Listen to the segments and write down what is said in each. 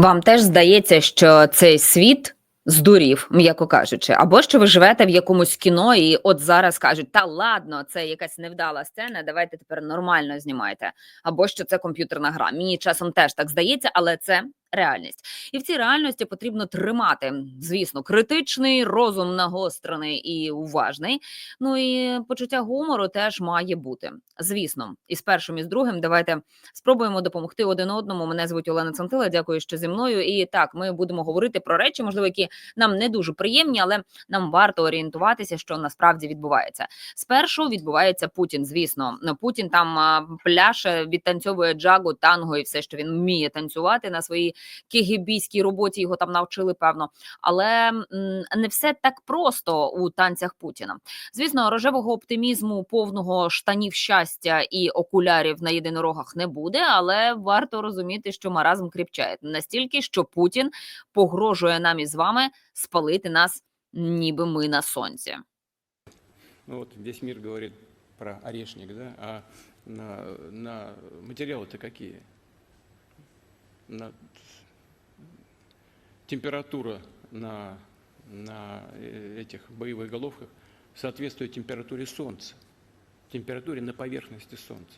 Вам теж здається, що цей світ здурів, м'яко кажучи, або що ви живете в якомусь кіно, і от зараз кажуть, та ладно, це якась невдала сцена, давайте тепер нормально знімайте. Або що це комп'ютерна гра. Мені часом теж так здається, але це реальність. І в цій реальності потрібно тримати, звісно, критичний розум нагострений і уважний. Ну і почуття гумору теж має бути. Звісно, і з першим, і з другим давайте спробуємо допомогти один одному. Мене звуть Олена Цантила. Дякую, що зі мною. І так, ми будемо говорити про речі, можливо, які нам не дуже приємні, але нам варто орієнтуватися, що насправді відбувається. Спершу відбувається Путін. Звісно, Ну, Путін там пляше, відтанцьовує джагу, танго і все, що він вміє танцювати на своїй кігібійській роботі. Його там навчили, певно. Але не все так просто у танцях Путіна. Звісно, рожевого оптимізму, повного штанів щастя і окулярів на єдинорогах не буде, але варто розуміти, що маразм кріпчає настільки, що Путін погрожує нам із вами спалити нас, ніби ми на сонці. Ну вот весь мир говорит про орешник, да, а на, на материалы-то какие? На температура на, на э, этих боевых головках соответствует температуре Солнца, температуре на поверхности Солнца.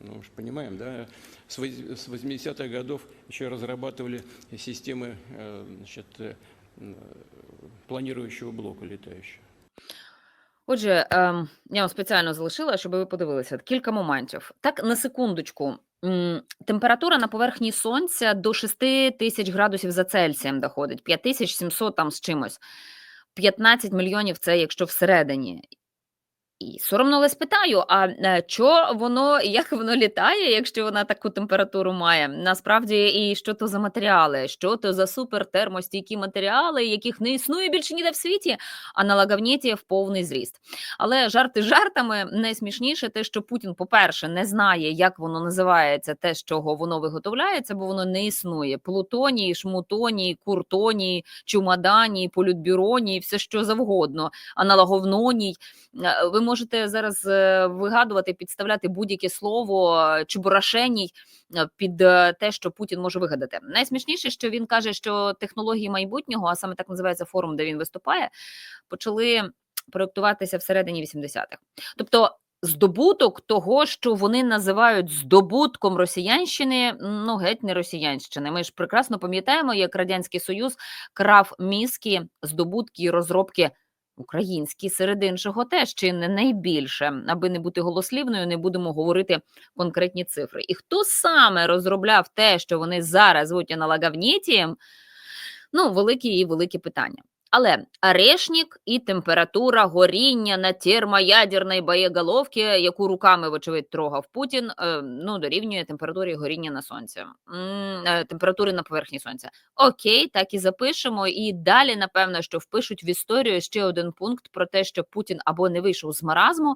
Ну, мы же понимаем, да, с воз- с 80-х годов еще разрабатывали системы э, значит, э, м, планирующего блока летающего. Отже, ем, я вам спеціально залишила, щоб ви подивилися кілька моментів. Так, на секундочку. Температура на поверхні сонця до 6 тисяч градусів за Цельсієм доходить, 5700 там з чимось. 15 мільйонів це якщо всередині. І соромно але спитаю, а е, чо воно, як воно літає, якщо вона таку температуру має? Насправді, і що то за матеріали, що то за супертермостійкі матеріали, яких не існує більше ніде в світі, а на лагавніті в повний зріст. Але жарти жартами найсмішніше те, що Путін, по-перше, не знає, як воно називається, те, з чого воно виготовляється, бо воно не існує. Плутоній, шмутоній, куртоній, чумаданій, полютбюроній, все що завгодно, аналоговноній. Е, Ви можете зараз е, вигадувати, підставляти будь-яке слово е, чебурашеній е, під те, що Путін може вигадати. Найсмішніше, що він каже, що технології майбутнього, а саме так називається форум, де він виступає, почали проєктуватися всередині 80-х. Тобто. Здобуток того, що вони називають здобутком росіянщини, ну геть не росіянщини. Ми ж прекрасно пам'ятаємо, як радянський союз крав мізки, здобутки і розробки Українські серед іншого теж чи не найбільше, аби не бути голослівною, не будемо говорити конкретні цифри. І хто саме розробляв те, що вони зараз звуть аналогавнітієм, ну, великі і великі питання. Але орешник і температура горіння на термоядерній боєголовці, яку руками, вочевидь, трогав Путін, е, ну, дорівнює температурі горіння на сонці, е, температури на поверхні сонця. Окей, так і запишемо. І далі, напевно, що впишуть в історію ще один пункт про те, що Путін або не вийшов з маразму,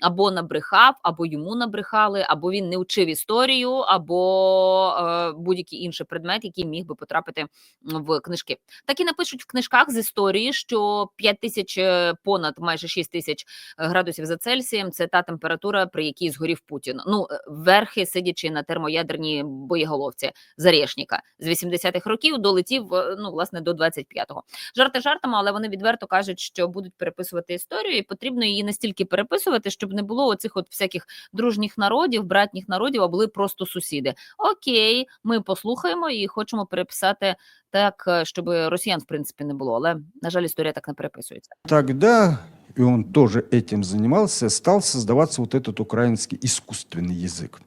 або набрехав, або йому набрехали, або він не вчив історію, або е, будь-який інший предмет, який міг би потрапити в книжки. Так і напишуть в книжках з історії, що 5 тисяч е, понад майже 6 тисяч е, градусів за Цельсієм це та температура, при якій згорів Путін. Ну, е, верхи сидячи на термоядерній боєголовці Зарєшніка з 80-х років долетів ну власне до 25-го. Жарти жартами, але вони відверто кажуть, що будуть переписувати історію, і потрібно її настільки переписувати, щоб не було оцих от всяких дружніх народів, братніх народів, а були просто сусіди. Окей, ми послухаємо і хочемо переписати так, щоб росіян в принципі не було. Але на жаль, історія так не переписується. Тогда, и он тоже этим занимался, стал создаваться вот этот украинский искусственный язык.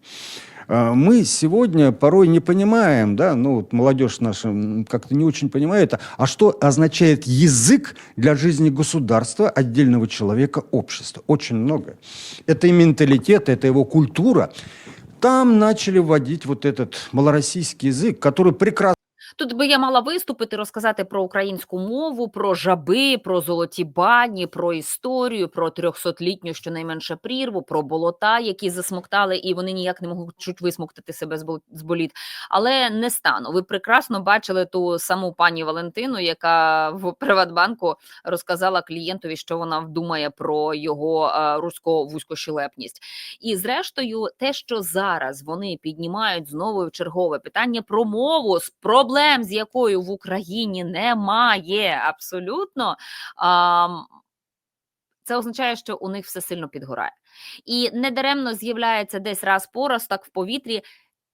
А, Мы сегодня порой не понимаем, да, ну вот молодежь наша м, как-то не очень понимает, а- а что означает язык для жизни государства, отдельного человека, общества. Очень много. Это и менталитет, это его культура. Там начали вводить вот этот малороссийский язык, который прекрасно Тут би я мала виступити, розказати про українську мову, про жаби, про золоті бані, про історію, про трьохсотлітню щонайменше прірву, про болота, які засмоктали, і вони ніяк не можуть висмоктати себе з бол- з боліт. Але не стану. Ви прекрасно бачили ту саму пані Валентину, яка в Приватбанку розказала клієнтові, що вона думає про його е, русько вузькощелепність. І зрештою, те, що зараз вони піднімають знову чергове питання про мову з проблем, з якою в Україні немає абсолютно. Це означає, що у них все сильно підгорає. І недаремно з'являється десь раз по раз так в повітрі.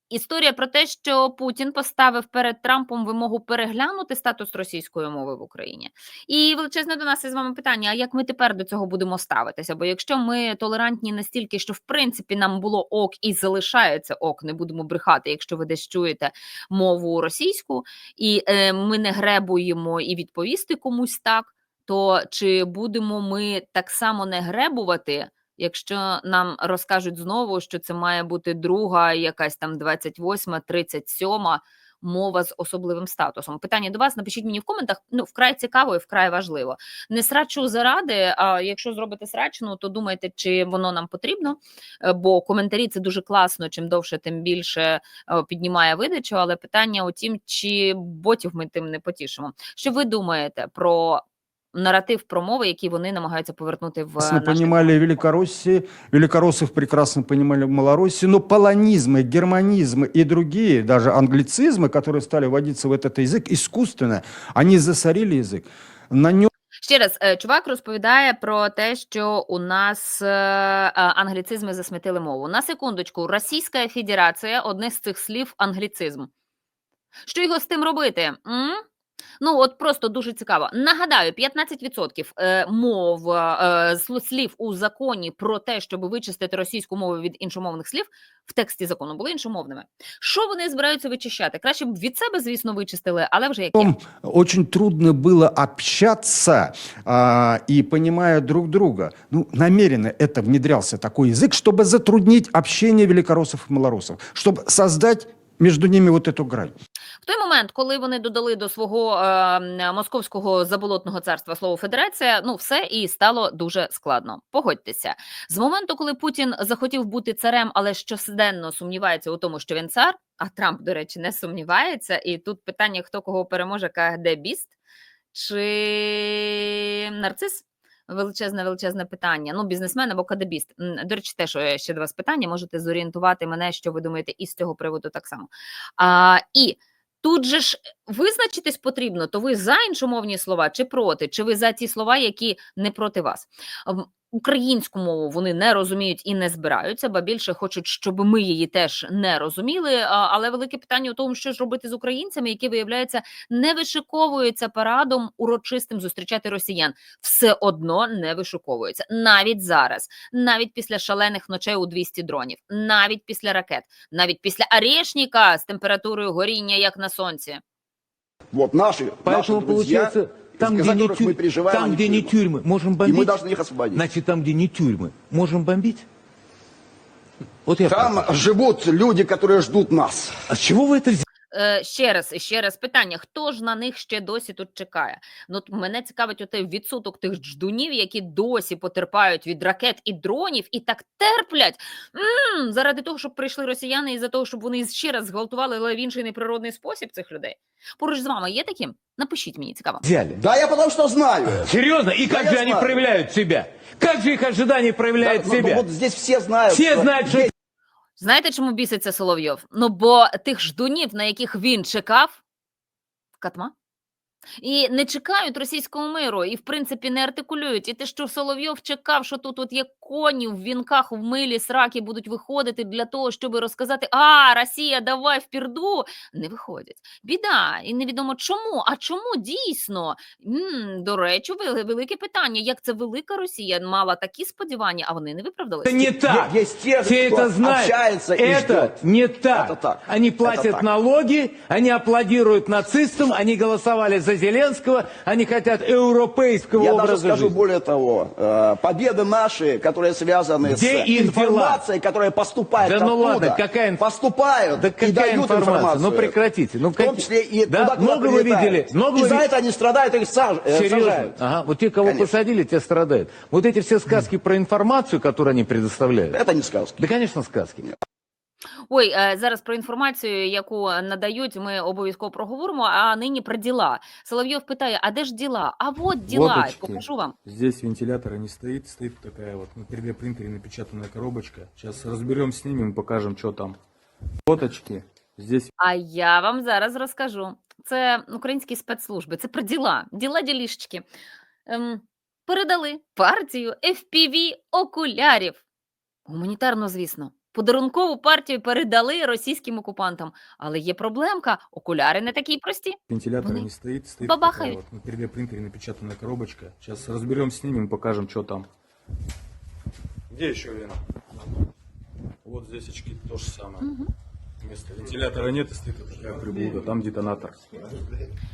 Історія про те, що Путін поставив перед Трампом вимогу переглянути статус російської мови в Україні. І величезне до нас із вами питання: а як ми тепер до цього будемо ставитися? Бо якщо ми толерантні настільки, що в принципі нам було ок і залишається ок, не будемо брехати, якщо ви десь чуєте мову російську, і е, ми не гребуємо і відповісти комусь так, то чи будемо ми так само не гребувати? Якщо нам розкажуть знову, що це має бути друга, якась там 28, 37 мова з особливим статусом. Питання до вас напишіть мені в коментах. Ну вкрай цікаво і вкрай важливо. Не срачу заради. А якщо зробите срачну, то думайте, чи воно нам потрібно. Е, Бо коментарі це дуже класно. Чим довше, тим більше е, піднімає видачу. Але питання у тім, чи ботів ми тим не потішимо. Що ви думаєте про наратив про мови, які вони намагаються повернути в прекрасно наш понимали Великороссии, великороссов прекрасно понимали в Малороссии, но полонизмы, германизмы и другие, даже англицизмы, которые стали вводиться в этот язык искусственно, они засорили язык. На нем Ще раз, е, чувак розповідає про те, що у нас е, е, англіцизми засмітили мову. На секундочку, Російська Федерація одне з цих слів англіцизм. Що його з тим робити? М? Ну, от просто дуже цікаво. Нагадаю, 15% е, мов е, сл- слів у законі про те, щоб вичистити російську мову від іншомовних слів, в тексті закону були іншомовними. Що вони збираються вичищати? Краще б від себе, звісно, вичистили, але вже як є. Потом очень трудно было общаться а, и понимая друг друга. Ну, намеренно это внедрялся такой язык, чтобы затруднить общение великороссов и малороссов, чтобы создать между ними вот эту грань. В той момент, коли вони додали до свого е, московського заболотного царства слово федерація, ну все і стало дуже складно. Погодьтеся, з моменту, коли Путін захотів бути царем, але щоденно сумнівається у тому, що він цар. А Трамп, до речі, не сумнівається. І тут питання: хто кого переможе, КГД Біст чи нарцис? Величезне, величезне питання. Ну, бізнесмен або кадебіст. До речі, теж е, ще до вас питання. Можете зорієнтувати мене, що ви думаєте, із цього приводу так само. А, і тут же ж визначитись потрібно, то ви за іншомовні слова чи проти, чи ви за ті слова, які не проти вас. Українську мову вони не розуміють і не збираються, ба більше хочуть, щоб ми її теж не розуміли. Але велике питання у тому, що ж робити з українцями, які виявляється не вишиковуються парадом урочистим зустрічати росіян. Все одно не вишиковуються навіть зараз, навіть після шалених ночей у 200 дронів, навіть після ракет, навіть після арешника з температурою горіння, як на сонці. Вот наши, наши Поэтому друзья, получается, там, из где, не, которых мы тюрь- переживаем, там, они где не тюрьмы. тюрьмы, можем И бомбить. мы должны их освободить. Значит, там, где не тюрьмы, можем бомбить. Вот я Там спрашиваю. живут люди, которые ждут нас. А с чего вы это взяли? Е, ще раз і ще раз питання: хто ж на них ще досі тут чекає? Ну мене цікавить отей відсоток тих ждунів, які досі потерпають від ракет і дронів, і так терплять м заради того, щоб прийшли росіяни, і за того, щоб вони ще раз зґвалтували, але в інший неприродний спосіб цих людей. Поруч з вами є таким? Напишіть мені цікаво. взяли? Да, я потому что знаю. Серьезно? И Да как я же они знаю. проявляют себя? Как же их ожидания Да, проявляют ну, ну, вот здесь все знают. Все знают, что есть Знаєте, чому біситься Соловйов? Ну бо тих ждунів, на яких він чекав, катма. І не чекають російського миру, і в принципі не артикулюють. І те, що Соловйов чекав, що тут от є коні в вінках в милі сраки будуть виходити для того, щоб розказати: А, Росія, давай в пірду, не виходять. Біда, і невідомо чому. А чому дійсно? м до речі, вели- велике питання. Як це велика Росія мала такі сподівання, а вони не виправдалися? это не так. есть те, Все кто это знают. общается и Это ждет. не так. Это так. Они Это платят так. налоги, они аплодируют нацистам, они голосовали за образа Зеленского, они хотят европейского Я даже образа скажу жизни. более того, э, победы наши, которые связаны Где с дела? информацией, которая поступает Да ну оттуда, ладно, какая инф- поступают Да и какая дают информация? информацию. Ну прекратите. Ну, В том числе и Да? туда, Много вы видели? Много и вы за это они страдают, их саж- э, Серьезно? сажают. Ага. Вот те, кого Конечно. посадили, те страдают. Вот эти все сказки про информацию, которую они предоставляют. Это не сказки. Да, конечно, сказки. Ой, е, зараз про інформацію, яку надають, ми обов'язково проговоримо. А нині про діла. Соловйов питає: а де ж діла? А от діла. Вот. Покажу вам. Здесь вентилятора не стоит, стоит такая вот на 3D принтере напечатанная коробочка. Сейчас разберем, снимем, покажем, что там. Вот очки. Здесь А я вам зараз розкажу. Це українські спецслужби, це про діла, діла ділішечки. Ем, передали партію FPV окулярів. Гуманітарно, звісно. Подарункову партію передали російським окупантам. Але є проблемка: окуляри не такі прості. Вентилятор Вони не стоїть, стоїть бабахають. на 3D принтері напечатана коробочка. Зараз розберемо, знімемо, покажемо, що там. Де ще він? Вот здесь очки то же самое. Вместо вентилятора нет, и стоит вот такая приблуда. Там детонатор.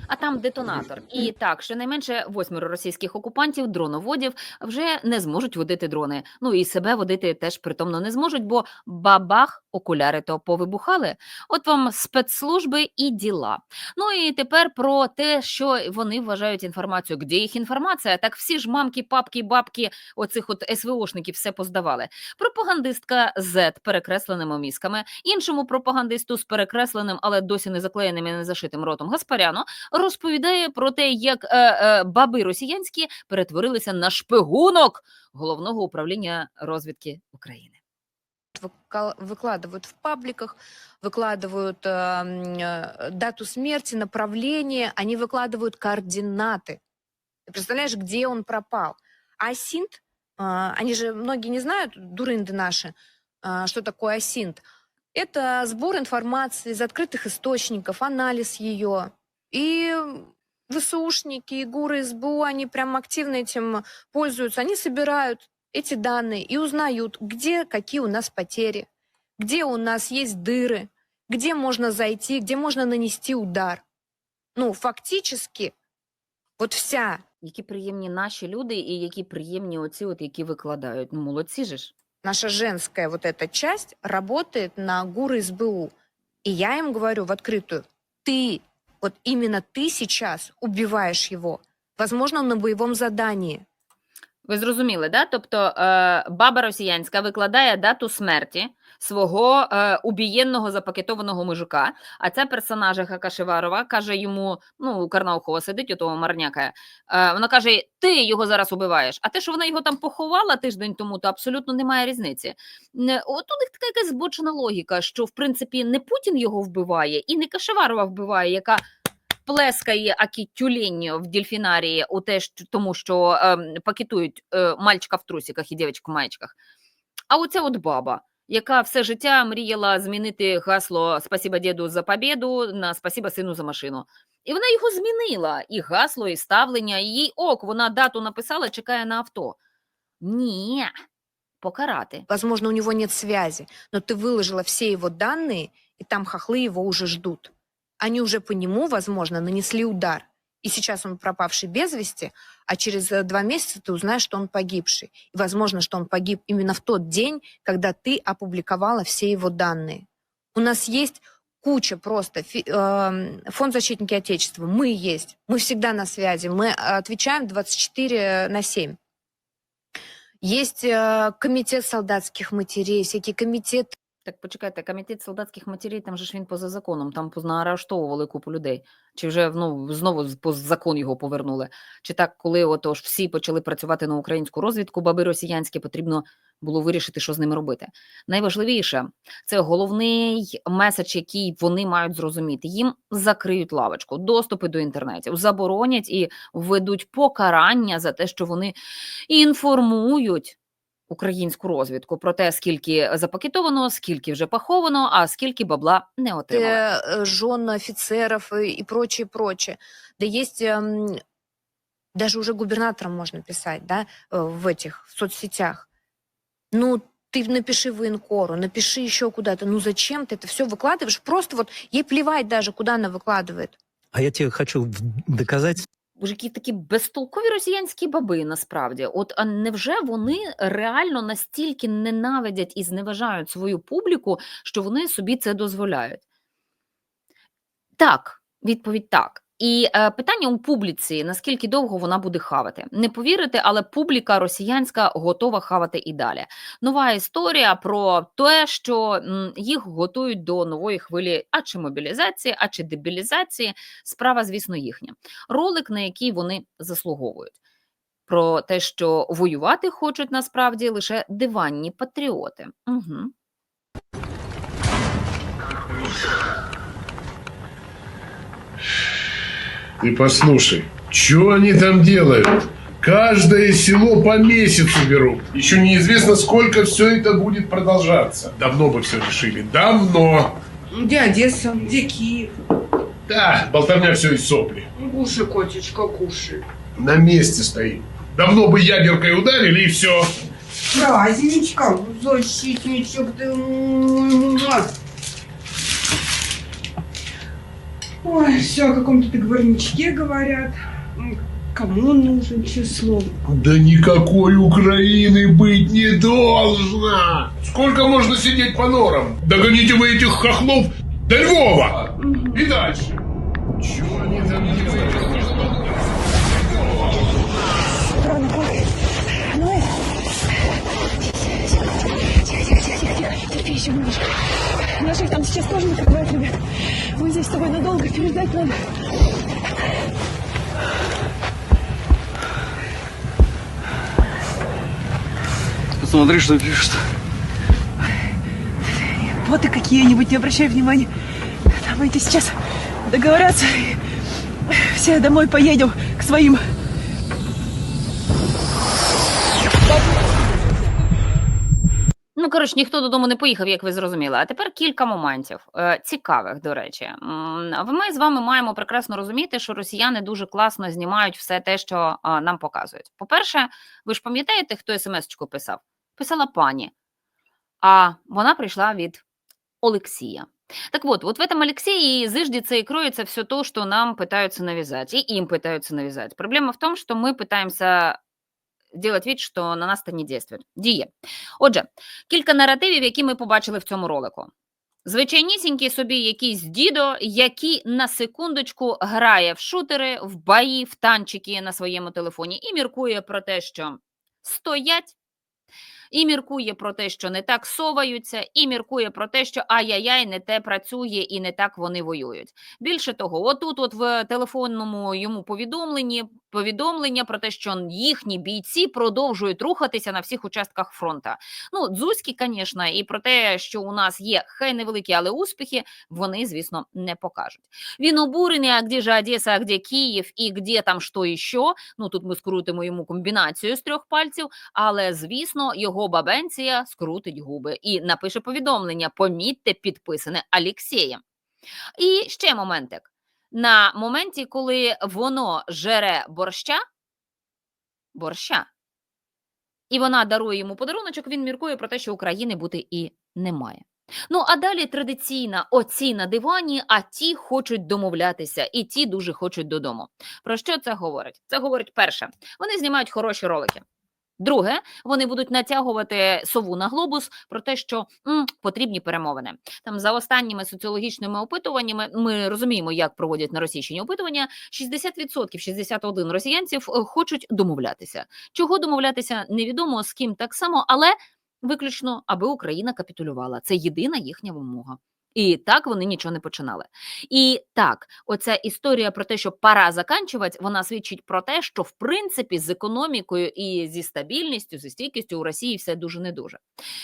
А там детонатор. І так, щонайменше восьмеро російських окупантів, дроноводів, вже не зможуть водити дрони. Ну і себе водити теж притомно не зможуть, бо бабах, окуляри то повибухали. От вам спецслужби і діла. Ну і тепер про те, що вони вважають інформацію. Де їх інформація? Так всі ж мамки, папки, бабки, оцих от СВОшників все поздавали. Пропагандистка Z перекресленими мізками, іншому пропагандисту з перекресленим, але досі не заклеєним і не зашитим ротом Гаспаряну розповідає про те, як е, е, баби росіянські перетворилися на шпигунок головного управління розвідки України. выка- выкладывают в пабликах, выкладывают э, м, э, дату смерти, направление, они выкладывают координаты. Ты представляешь, где он пропал? А синт, а, они же многие не знают, дурынды наши, а, что такое асинт. Это сбор информации из открытых источников, анализ ее. И ВСУшники, и ГУРы, СБУ, они прям активно этим пользуются. Они собирают эти данные и узнают, где какие у нас потери, где у нас есть дыры, где можно зайти, где можно нанести удар. Ну, фактически, вот вся Які приємні наші люди, і які приємні оці, от які викладають. Ну, молодці же ж. Наша женская вот эта часть работает на ГУР СБУ. И я им говорю в открытую, ты, вот именно ты сейчас убиваешь его. Возможно, на боевом задании. Ви зрозуміли, да? Тобто е, баба росіянська викладає дату смерті свого е, убієнного запакетованого мужика, а ця персонажа Хакашеварова каже йому: ну, Карнаухова сидить, у того марняка. Е, вона каже: Ти його зараз убиваєш. А те, що вона його там поховала тиждень тому, то абсолютно немає різниці. От у них така якась збочена логіка, що в принципі не Путін його вбиває, і не Кашеварова вбиває, яка плескає акі тюлень в дельфінарії у те, що, тому що ем, пакетують е, мальчика в трусиках і дівчинку в маєчках. А оця от баба, яка все життя мріяла змінити гасло «Спасіба діду за побєду» на «Спасіба сину за машину. І вона його змінила, і гасло, і ставлення, і їй ок, вона дату написала, чекає на авто. Ні, покарати. Возможно, у него нет связи, но ты выложила все его данные, и там хохлы его уже ждут. Они уже по нему, возможно, нанесли удар. И сейчас он пропавший без вести, а через э, два месяца ты узнаешь, что он погибший. И возможно, что он погиб именно в тот день, когда ты опубликовала все его данные. У нас есть куча просто. эм, Фонд защитники Отечества. Мы есть. Мы всегда на связи. Мы э, отвечаем 24 на 7. Есть э, комитет солдатских матерей, всякие комитеты Так почекайте, комітет солдатських матерій, там же ж він поза законом, там понаарештовували купу людей. Чи вже ну, знову поза закон його повернули? Чи так, коли отож всі почали працювати на українську розвідку, баби росіянські, потрібно було вирішити, що з ними робити. Найважливіше це головний меседж, який вони мають зрозуміти. Їм закриють лавочку, доступи до інтернетів, заборонять і введуть покарання за те, що вони інформують українську розвідку про те, скільки запакетовано, скільки вже поховано, а скільки бабла не отримали. э, жен офицеров и, и прочее, прочее. Да есть эм, даже уже губернаторам можно писать, да, э, в этих в соцсетях. Ну, ты напиши военкору, напиши еще куда-то. Ну зачем ты это все выкладываешь? Просто вот ей плевать даже, куда она выкладывает. А я тебе хочу в- доказать Боже, які такі безтолкові росіянські баби насправді. От а невже вони реально настільки ненавидять і зневажають свою публіку, що вони собі це дозволяють? Так, відповідь так. І е, питання у публіці: наскільки довго вона буде хавати? Не повірите, але публіка росіянська готова хавати і далі. Нова історія про те, що їх готують до нової хвилі, а чи мобілізації, а чи дебілізації. Справа, звісно, їхня. Ролик, на який вони заслуговують. Про те, що воювати хочуть насправді лише диванні патріоти. Угу. Ты послушай, что они там делают? Каждое село по месяцу берут. Еще неизвестно, сколько все это будет продолжаться. Давно бы все решили. Давно. Где Одесса? Где Киев? Да, болтовня все из сопли. Кушай, котечка, кушай. На месте стоит. Давно бы ядеркой ударили и все. Праздничка, защитничек ты мой. муа. Ой, все о каком-то договорничке говорят. Кому он нужен, число? Да никакой Украины быть не должно. Сколько можно сидеть по норам? Догоните вы этих хохлов до Львова. И дальше. Чего они там делают? Терпи еще немножко. Наших там сейчас тоже накрывает, ребят. Здесь с тобой надолго, переждать надо. Посмотри, что пишет. Вот и какие-нибудь, не обращай внимания. Там эти сейчас договорятся. Все домой поедем к своим. Ну, коротше, ніхто додому не поїхав, як ви зрозуміли. А тепер кілька моментів е, цікавих, до речі. М, Ми з вами маємо прекрасно розуміти, що росіяни дуже класно знімають все те, що а, нам показують. По-перше, ви ж пам'ятаєте, хто смс-очку писав? Писала пані, а вона прийшла від Олексія. Так вот, вот в этом Алексее и зыждется и кроется все то, что нам пытаются навязать, и им пытаются навязать. Проблема в том, что мы пытаемся делать вид, що на нас це не дійствує. Діє. Отже, кілька наративів, які ми побачили в цьому ролику. Звичайнісінький собі якийсь дідо, який на секундочку грає в шутери, в бої, в танчики на своєму телефоні і міркує про те, що стоять, і міркує про те, що не так соваються, і міркує про те, що ай-яй-яй, не те працює і не так вони воюють. Більше того, отут, от в телефонному йому повідомленні повідомлення про те, що їхні бійці продовжують рухатися на всіх участках фронта. Ну, дзузькі, звісно, і про те, що у нас є хай невеликі, але успіхи, вони, звісно, не покажуть. Він обурений, а де ж Одеса, а де Київ, і де там що і що. Ну тут ми скрутимо йому комбінацію з трьох пальців, але звісно, його бабенція скрутить губи і напише повідомлення: помітьте, підписане Алєксєєм. І ще моментик. На моменті, коли воно жере борща, борща, і вона дарує йому подаруночок, він міркує про те, що України бути і немає. Ну а далі традиційна оці на дивані, а ті хочуть домовлятися, і ті дуже хочуть додому. Про що це говорить? Це говорить перше, вони знімають хороші ролики. Друге, вони будуть натягувати сову на глобус про те, що м, потрібні перемовини. Там за останніми соціологічними опитуваннями ми розуміємо, як проводять на Російщині опитування. 60%, 61 росіянців е, хочуть домовлятися. Чого домовлятися невідомо з ким так само, але виключно аби Україна капітулювала. Це єдина їхня вимога. І так вони нічого не починали. І так, оця історія про те, що пора заканчувати, вона свідчить про те, що в принципі з економікою і зі стабільністю, зі стійкістю у Росії все дуже не дуже.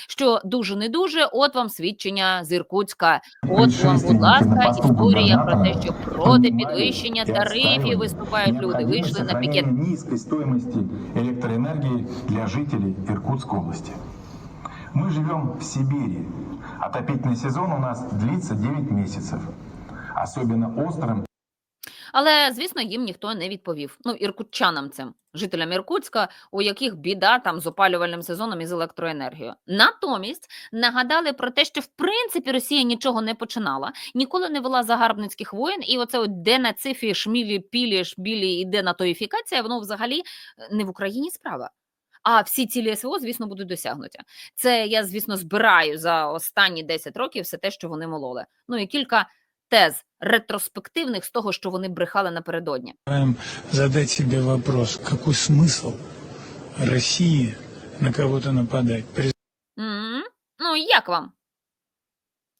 Що дуже не дуже, от вам свідчення з Іркутська. От вам, будь ласка, історія про те, що проти підвищення тарифів виступають люди. Вийшли на пікет. низкой стоимости электроэнергии для жителей Иркутской области. Мы живем в Сибири. Отопительный сезон у нас длится 9 месяцев. Особенно острым Але звісно, їм ніхто не відповів. Ну, іркутчанам цим жителям Іркутська, у яких біда там з опалювальним сезоном і з електроенергією. Натомість нагадали про те, що в принципі Росія нічого не починала, ніколи не вела загарбницьких воєн, і оце от денацифі, шмілі, пілі, шбілі і денатоїфікація, воно взагалі е, не в Україні справа. А всі цілі СВО, звісно, будуть досягнуті. Це я, звісно, збираю за останні 10 років все те, що вони мололи. Ну і кілька тез ретроспективних з того, що вони брехали напередодні. Задать себе вопрос, какой смысл России на кого-то нападать? м Ну, як вам?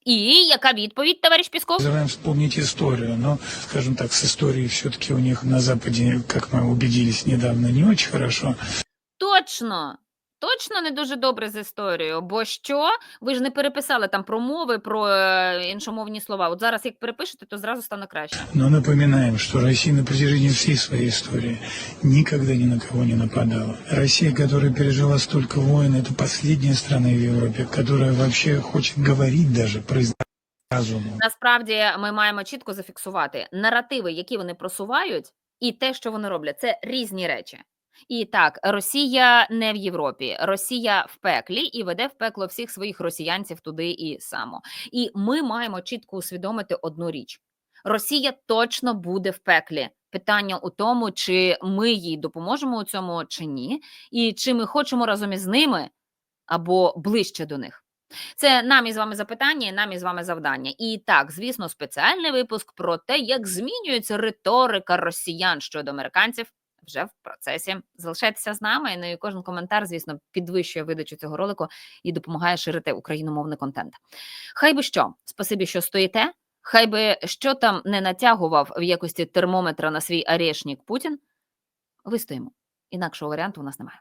І яка відповідь, товариш Пісков? Призываем вспомнить историю, но, скажем так, с историей все-таки у них на Западе, как мы убедились недавно, не очень хорошо. Точно. Точно не дуже добре з історією, бо що? Ви ж не переписали там промови про е, іншомовні слова. От зараз як перепишете, то зразу стане краще. Но напоминаем, что Россия на протяжении всей своей истории никогда ни на кого не нападала. Россия, которая пережила столько войн, это последняя страна в Европе, которая вообще хочет говорить даже, произносить разумом. Насправді ми маємо чітко зафіксувати наративи, які вони просувають, і те, що вони роблять, це різні речі. І так, Росія не в Європі, Росія в пеклі і веде в пекло всіх своїх росіянців туди і само. І ми маємо чітко усвідомити одну річ: Росія точно буде в пеклі. Питання у тому, чи ми їй допоможемо у цьому чи ні, і чи ми хочемо разом із ними або ближче до них. Це нам із вами запитання, і нам із вами завдання. І так, звісно, спеціальний випуск про те, як змінюється риторика росіян щодо американців. Вже в процесі залишайтеся з нами. Ну і кожен коментар, звісно, підвищує видачу цього ролику і допомагає ширити україномовний контент. Хай би що, спасибі, що стоїте. Хай би що там не натягував в якості термометра на свій орешник Путін. Вистоїмо. Інакшого варіанту у нас немає.